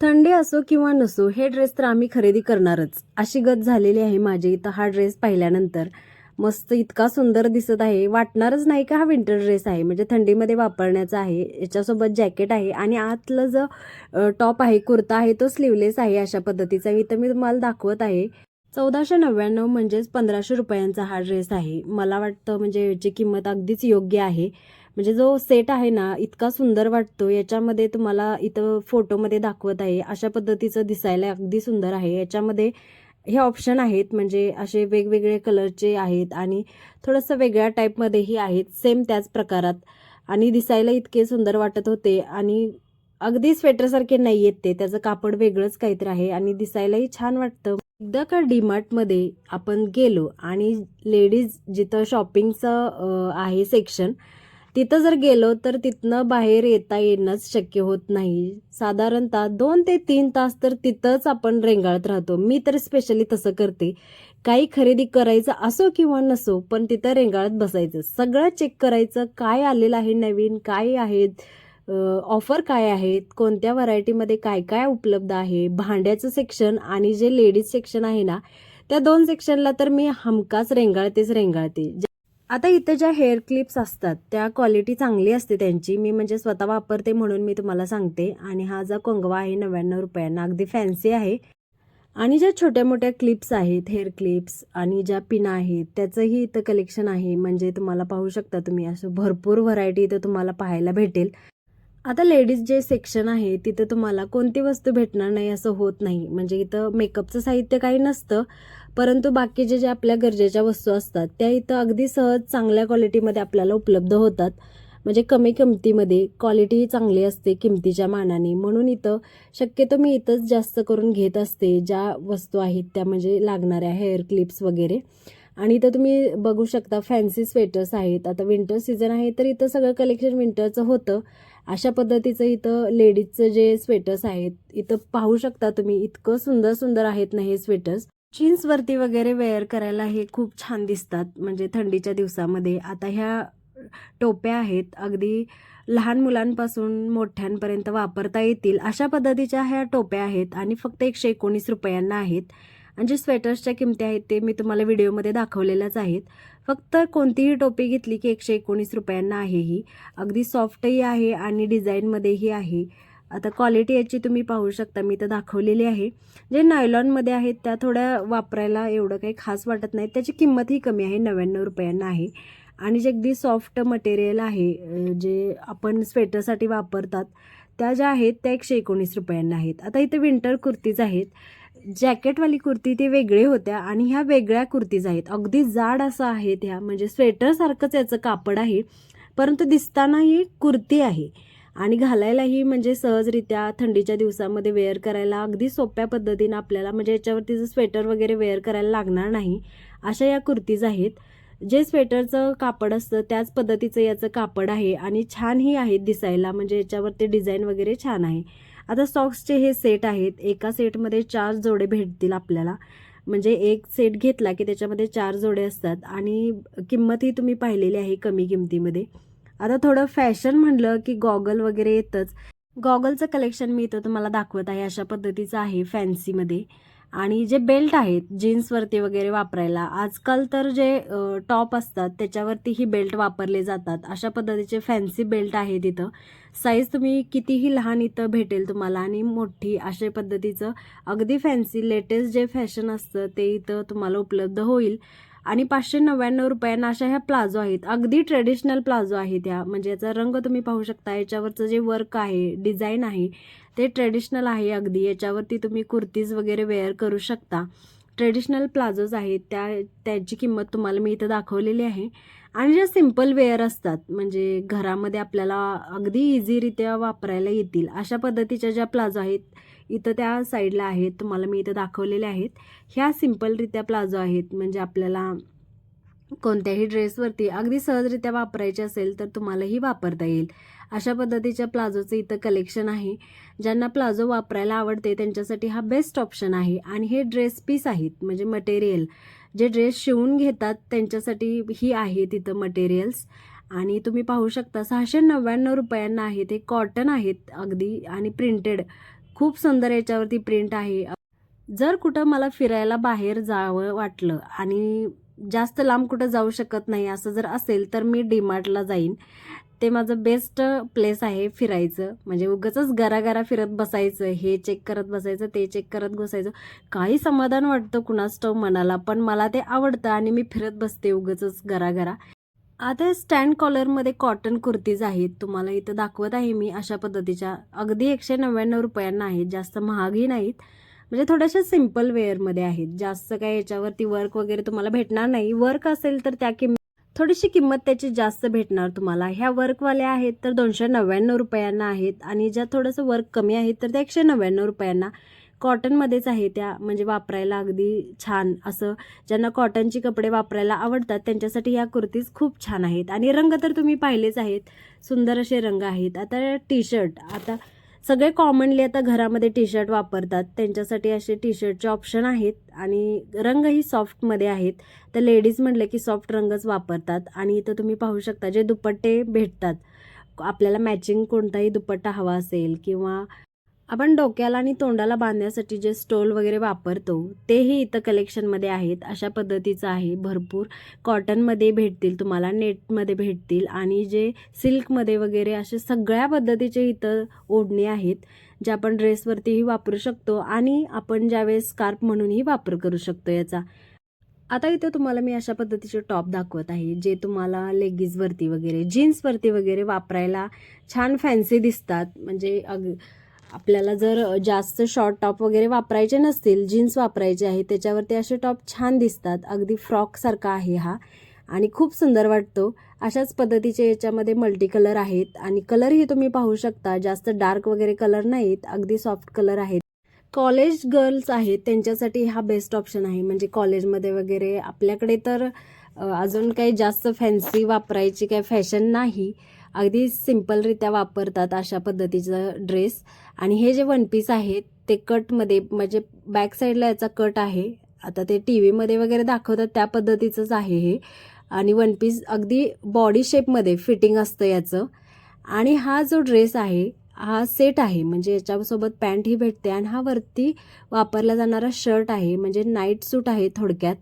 थंडी असो किंवा नसो हे ड्रेस तर आम्ही खरेदी करणारच. अशी गत झालेली आहे माझी. इथं हा ड्रेस पाहिल्यानंतर मस्त इतका सुंदर दिसत आहे. वाटणारच नाही का हा विंटर ड्रेस आहे? म्हणजे थंडीमध्ये वापरण्याचा आहे याच्यासोबत जॅकेट आहे आणि आतलं जो टॉप आहे कुर्ता आहे तो स्लीवलेस आहे अशा पद्धतीचा. इथं मी तुम्हाला दाखवत आहे. चौदाशे नव्याण्णव म्हणजेच पंधराशे रुपयांचा हा ड्रेस आहे. मला वाटतं म्हणजे याची किंमत अगदीच योग्य आहे. म्हणजे जो सेट आहे ना इतका सुंदर वाटतो. याच्यामध्ये तुम्हाला इथं फोटोमध्ये दाखवत आहे. अशा पद्धतीचं दिसायला अगदी सुंदर आहे. याच्यामध्ये हे ऑप्शन आहेत. म्हणजे असे वेगवेगळे कलरचे आहेत आणि थोडंसं वेगळ्या टाईपमध्येही आहेत. सेम त्याच प्रकारात. आणि दिसायला इतके सुंदर वाटत होते. आणि अगदी स्वेटरसारखे नाही आहेत ते. त्याचं कापड वेगळंच काहीतरी आहे. आणि दिसायलाही छान वाटतं. एकदा का डीमार्टमध्ये आपण गेलो आणि लेडीज जिथं शॉपिंगचं आहे सेक्शन तिथं जर गेलो तर तिथनं बाहेर येता येणंच शक्य होत नाही. साधारणतः दोन ते तीन तास तर तिथंच आपण रेंगाळत राहतो. मी तर स्पेशली तसं करते. काही खरेदी करायचं असो किंवा नसो पण तिथं रेंगाळत बसायचं. सगळं चेक करायचं काय आलेलं आहे नवीन काय आहेत ऑफर काय आहेत कोणत्या व्हरायटीमध्ये काय काय उपलब्ध आहे भांड्याचं सेक्शन आणि जे लेडीज सेक्शन आहे ना त्या दोन सेक्शनला तर मी हमखास रेंगाळतेच रेंगाळते. आता इथं ज्या हेअर क्लिप्स असतात त्या क्वालिटी चांगली असते त्यांची. मी म्हणजे स्वतः वापरते म्हणून मी तुम्हाला सांगते. आणि हा जो कंगवा आहे नव्याण्णव रुपयांना अगदी फॅन्सी आहे. आणि ज्या छोट्या मोठ्या क्लिप्स आहेत हेअर क्लिप्स आणि ज्या पिना आहेत त्याचंही इथं कलेक्शन आहे. म्हणजे तुम्हाला पाहू शकता तुम्ही असं भरपूर व्हरायटी इथं तुम्हाला पाहायला भेटेल. आता लेडीज जे सेक्शन आहे तिथं तुम्हाला कोणती वस्तू भेटणार नाही असं होत नाही. म्हणजे इथं मेकअपचं साहित्य काही नसतं. परंतु बाकीच्या जे आपल्या गरजेच्या वस्तू असतात त्या इथं अगदी सहज चांगल्या क्वालिटीमध्ये आपल्याला उपलब्ध होतात. म्हणजे कमी किमतीमध्ये क्वालिटीही चांगली असते किमतीच्या मानाने. म्हणून इथं शक्यतो मी इथंच जास्त करून घेत असते ज्या वस्तू आहेत त्या म्हणजे लागणाऱ्या हेअर क्लिप्स वगैरे. आणि इथं तुम्ही बघू शकता फॅन्सी स्वेटर्स आहेत. आता विंटर सीझन आहे तर इथं सगळं कलेक्शन विंटरचं होतं. अशा पद्धतीचं इथं लेडीजचं जे स्वेटर्स आहेत इथं पाहू शकता तुम्ही इतकं सुंदर सुंदर आहेत ना हे स्वेटर्स जीन्सवरती वगैरे वेअर करायला हे खूप छान दिसतात म्हणजे थंडीच्या दिवसामध्ये. आता ह्या टोप्या आहेत अगदी लहान मुलांपासून मोठ्यांपर्यंत वापरता येतील अशा पद्धतीच्या ह्या टोप्या आहेत आणि फक्त एकशे एकोणीस रुपयांना आहेत. आणि जे स्वेटर्सच्या किमती आहेत ते मी तुम्हाला व्हिडिओमध्ये दाखवलेल्याच आहेत. फक्त कोणतीही टोपी घेतली की एकशे एकोणीस रुपयांना आहे ही. अगदी सॉफ्टही आहे आणि डिझाईनमध्येही आहे. आता क्वालिटी याची तुम्ही पाहू शकता. मी तर दाखवलेली आहे. जे नायलॉनमध्ये आहेत त्या थोड्या वापरायला एवढं काही खास वाटत नाही. त्याची किंमतही कमी आहे नव्याण्णव रुपयांना आहे. आणि जे अगदी सॉफ्ट मटेरियल आहे जे आपण स्वेटरसाठी वापरतात त्या ज्या आहेत त्या एकशे एकोणीस रुपयांना आहेत. आता इथे विंटर कुर्तीज आहेत. जॅकेटवाली कुर्ती ते वेगळे होत्या आणि ह्या वेगळ्या कुर्तीज आहेत. अगदी जाड असं आहेत ह्या. म्हणजे स्वेटरसारखंच याचं कापड आहे. परंतु दिसताना ही कुर्ती आहे. आणि घालायलाही म्हणजे सहजरित्या थंडीच्या दिवसामध्ये वेअर करायला अगदी सोप्या पद्धतीनं आपल्याला म्हणजे याच्यावरती जर स्वेटर वगैरे वेअर करायला लागणार नाही अशा या कुर्तीज आहेत. जे स्वेटरचं कापड असतं त्याच पद्धतीचं याचं कापड आहे आणि छानही आहेत दिसायला म्हणजे याच्यावरती डिझाईन वगैरे छान आहे. आता सॉक्सचे हे सेट आहेत एका सेटमध्ये चार जोडे भेटतील आपल्याला. म्हणजे एक सेट घेतला की त्याच्यामध्ये चार जोडे असतात आणि किंमतही तुम्ही पाहिलेली आहे कमी किमतीमध्ये. आता थोडं फॅशन म्हणलं की गॉगल वगैरे येतंच. गॉगलचं कलेक्शन मी इथं तुम्हाला दाखवत आहे अशा पद्धतीचं आहे फॅन्सीमध्ये आणि जे बेल्ट आहेत जीन्सवरती वगैरे वापरायला आजकाल तर जे टॉप असतात त्याच्यावरती ही बेल्ट वापरले जातात. अशा पद्धतीचे फॅन्सी बेल्ट आहेत इथं. साईज तुम्ही कितीही लहान इथं भेटेल तुम्हाला आणि मोठी अशा पद्धतीचं अगदी फॅन्सी लेटेस्ट जे फॅशन असतं ते इथं तुम्हाला उपलब्ध होईल. आणि पाचशे नव्याण्णव रुपयांना अशा ह्या प्लाझो आहेत. अगदी ट्रेडिशनल प्लाझो आहेत ह्या. म्हणजे याचा रंग तुम्ही पाहू शकता याच्यावरचं जे वर्क आहे डिझाईन आहे ते ट्रेडिशनल आहे अगदी. याच्यावरती तुम्ही कुर्तीज वगैरे वेअर करू शकता. ट्रेडिशनल प्लाझोज आहेत त्या त्याची किंमत तुम्हाला मी इथं दाखवलेली आहे. आणि ज्या सिंपल वेअर असतात म्हणजे घरामध्ये आपल्याला अगदी इझीरित्या वापरायला येतील अशा पद्धतीच्या ज्या प्लाझो आहेत इथं त्या साईडला आहेत तुम्हाला मी इथं दाखवलेल्या आहेत. ह्या सिम्पलरित्या प्लाझो आहेत म्हणजे आपल्याला कोणत्याही ड्रेसवरती अगदी सहजरित्या वापरायचे असेल तर तुम्हालाही वापरता येईल. अशा पद्धतीच्या प्लाझोचं इथं कलेक्शन आहे. ज्यांना प्लाझो वापरायला आवडते त्यांच्यासाठी हा बेस्ट ऑप्शन आहे. आणि हे ड्रेस पीस आहेत म्हणजे मटेरियल. जे ड्रेस शिवून घेतात त्यांच्यासाठी ही आहे तिथं मटेरियल्स. आणि तुम्ही पाहू शकता सहाशे नव्याण्णव रुपयांना आहेत हे कॉटन आहेत अगदी आणि प्रिंटेड खूप सुंदर याच्यावरती प्रिंट आहे. जर कुठं मला फिरायला बाहेर जावं वाटलं आणि जास्त लांब कुठं जाऊ शकत नाही असं जर असेल तर मी डीमार्टला जाईन. ते माझं बेस्ट प्लेस आहे फिरायचं. म्हणजे उगाच गरागरा फिरत बसायचं हे चेक करत बसायचं ते चेक करत बसायचं. काही समाधान वाटतं कुणास ठाऊक मनाला पण मला ते आवडतं आणि मी फिरत बसते उगाच गरागरा आता स्टँड कॉलरमध्ये कॉटन कुर्तीज आहेत. तुम्हाला इथं दाखवत आहे मी अशा पद्धतीच्या. अगदी एकशे नव्याण्णव रुपयांना आहेत. जास्त महागही नाहीत. म्हणजे थोड्याशा सिंपल वेअरमध्ये आहेत. जास्त काय याच्यावरती वर्क वगैरे तुम्हाला भेटणार नाही. वर्क असेल तर त्या किंमत थोडीशी किंमत त्याची जास्त भेटणार तुम्हाला. ह्या वर्कवाल्या आहेत तर दोनशे नव्याण्णव रुपयांना आहेत. आणि ज्या थोडंसं वर्क कमी आहेत तर त्या एकशे नव्याण्णव रुपयांना. कॉटनमध्येच आहे त्या म्हणजे वापरायला अगदी छान. असं ज्यांना कॉटनचे कपडे वापरायला आवडतात त्यांच्यासाठी या कुर्तीज खूप छान आहेत. आणि रंग तर तुम्ही पाहिलेच आहेत. सुंदर असे रंग आहेत. आता टी शर्ट आता सगळे कॉमनली आता घरामध्ये टी शर्ट वापरतात. त्यांच्यासाठी असे टी शर्टचे ऑप्शन आहेत. आणि रंगही सॉफ्टमध्ये आहेत. तर लेडीज म्हणले की सॉफ्ट रंगच वापरतात. आणि इथं तुम्ही पाहू शकता जे दुपट्टे भेटतात. आपल्याला मॅचिंग कोणताही दुपट्टा हवा असेल किंवा आपण डोक्याला आणि तोंडाला बांधण्यासाठी जे स्टोल वगैरे वापरतो तेही इथं कलेक्शनमध्ये आहेत. अशा पद्धतीचं आहे. भरपूर कॉटनमध्ये भेटतील तुम्हाला नेटमध्ये भेटतील आणि जे सिल्कमध्ये वगैरे असे सगळ्या पद्धतीचे इथं ओढणे आहेत जे आपण ड्रेसवरतीही वापरू शकतो आणि आपण ज्यावेळेस स्कार्फ म्हणूनही वापर करू शकतो याचा. आता इथं तुम्हाला मी अशा पद्धतीचे टॉप दाखवत आहे जे तुम्हाला लेगीजवरती वगैरे जीन्सवरती वगैरे वापरायला छान फॅन्सी दिसतात. म्हणजे अग आपल्याला जर जास्त शॉर्ट टॉप वगैरे वापरायचे नसतील जीन्स वापरायचे आहे त्याच्यावरती असे टॉप छान दिसतात. अगदी फ्रॉकसारखा आहे हा. आणि खूप सुंदर वाटतो. अशाच पद्धतीचे याच्यामध्ये मल्टी कलर आहेत. आणि कलरही तुम्ही पाहू शकता. जास्त डार्क वगैरे कलर नाहीत. अगदी सॉफ्ट कलर आहेत. कॉलेज गर्ल्स आहेत. त्यांच्यासाठी हा बेस्ट ऑप्शन आहे. म्हणजे कॉलेजमध्ये वगैरे आपल्याकडे तर अजून काही जास्त फॅन्सी वापरायची काही फॅशन नाही. अगदी सिम्पलरित्या वापरतात अशा पद्धतीचं ड्रेस. आणि हे जे वन पीस आहेत ते कटमध्ये म्हणजे बॅक साईडला याचा कट आहे. आता ते टी व्हीमध्ये वगैरे दाखवतात त्या पद्धतीचंच आहे हे. आणि वन पीस अगदी बॉडी शेपमध्ये फिटिंग असतं याचं. आणि हा जो ड्रेस आहे हा सेट आहे म्हणजे याच्यासोबत पॅन्टही भेटते. आणि हा वरती वापरला जाणारा शर्ट आहे म्हणजे नाईट सूट आहे थोडक्यात.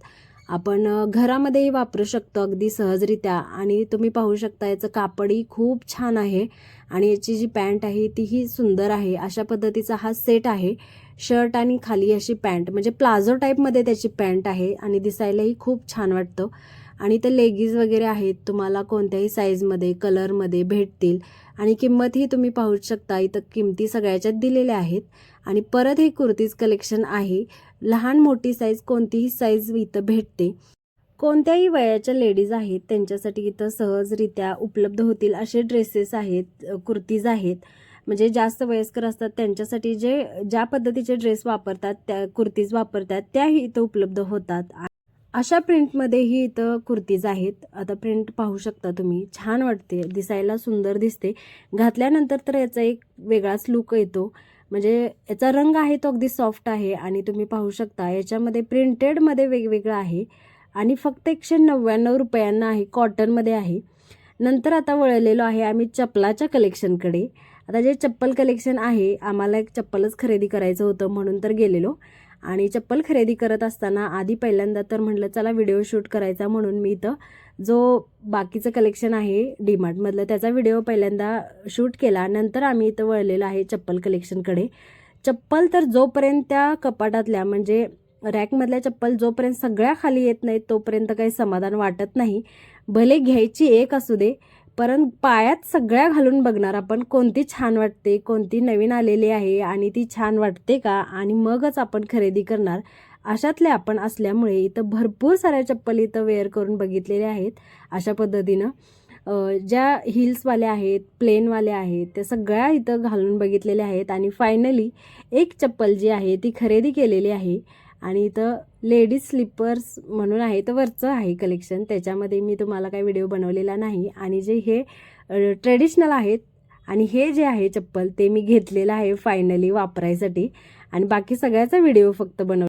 आपण घरामध्येही वापरू शकतो अगदी सहजरित्या. आणि तुम्ही पाहू शकता याचं कापडही खूप छान आहे. आणि याची जी पॅन्ट आहे तीही सुंदर आहे. अशा पद्धतीचा हा सेट आहे. शर्ट आणि खाली अशी पॅन्ट म्हणजे प्लाझो टाईपमध्ये त्याची पॅन्ट आहे आणि दिसायलाही खूप छान वाटतं. आणि ते लेगीज वगैरे आहेत तुम्हाला कोणत्याही साईजमध्ये कलरमध्ये भेटतील. आणि किंमतही तुम्ही पाहू शकता इथं किमती सगळ्याच्यात दिलेल्या आहेत. आणि परत हे कुर्तीज कलेक्शन आहे. लहान मोठी साईज कोणतीही साईज इथं भेटते. कोणत्याही वयाच्या लेडीज आहेत त्यांच्यासाठी इथं सहजरित्या उपलब्ध होतील असे ड्रेसेस आहेत कुर्तीज आहेत. म्हणजे जास्त वयस्कर असतात त्यांच्यासाठी जे ज्या पद्धतीचे ड्रेस वापरतात त्या कुर्तीज वापरतात त्याही इथं उपलब्ध होतात. अशा प्रिंटमध्येही इथं कुर्तीज आहेत. आता प्रिंट पाहू शकता तुम्ही. छान वाटते दिसायला सुंदर दिसते. घातल्यानंतर तर याचा एक वेगळाच लुक येतो. म्हणजे याचा रंग आहे तो अगदी सॉफ्ट आहे आणि तुम्ही पाहू शकता याच्यामध्ये प्रिंटेडमध्ये वेगवेगळं आहे आणि फक्त एकशे नव्याण्णव रुपयांना आहे कॉटनमध्ये आहे. नंतर आता वळलेलो आहे आम्ही चप्पलाच्या कलेक्शनकडे आता जे चप्पल कलेक्शन आहे आम्हाला एक चप्पलच खरेदी करायचं होतं म्हणून तर गेलेलो. आणि चप्पल खरेदी करत असताना आधी पहिल्यांदा तर म्हटलं चला व्हिडिओ शूट करायचा म्हणून मी इथं जो बाकीचं कलेक्शन आहे डीमार्टमधलं त्याचा व्हिडिओ पहिल्यांदा शूट केला. नंतर आम्ही इथं वळलेलो आहे चप्पल कलेक्शनकडे चप्पल तर जोपर्यंत त्या कपाटातल्या म्हणजे रॅकमधल्या चप्पल जोपर्यंत सगळ्या खाली येत नाहीत तोपर्यंत काही समाधान वाटत नाही. भले घ्यायची एक असू दे परंतु पायात सगळ्या घालून बघणार आपण कोणती छान वाटते कोणती नवीन आलेली आहे आणि ती छान वाटते का? आणि मगच आपण खरेदी करणार. अशातले आपण असल्यामुळे इथं भरपूर साऱ्या चप्पल इथं वेअर करून बघितलेल्या आहेत. अशा पद्धतीनं ज्या हिल्सवाल्या आहेत प्लेनवाल्या आहेत त्या सगळ्या इथं घालून बघितलेल्या आहेत. आणि फायनली एक चप्पल जी आहे ती खरेदी केलेली आहे. आणि इथं लेडीज स्लीपर्स म्हणून आहे तर वरचं आहे कलेक्शन त्याच्यामध्ये मी तुम्हाला काही व्हिडिओ बनवलेला नाही. आणि जे हे ट्रेडिशनल आहेत आणि हे जे आहे चप्पल ते मी घेतलेलं आहे फायनली वापरायसाठी. आणि बाकी सगळ्याचा व्हिडिओ फक्त बनव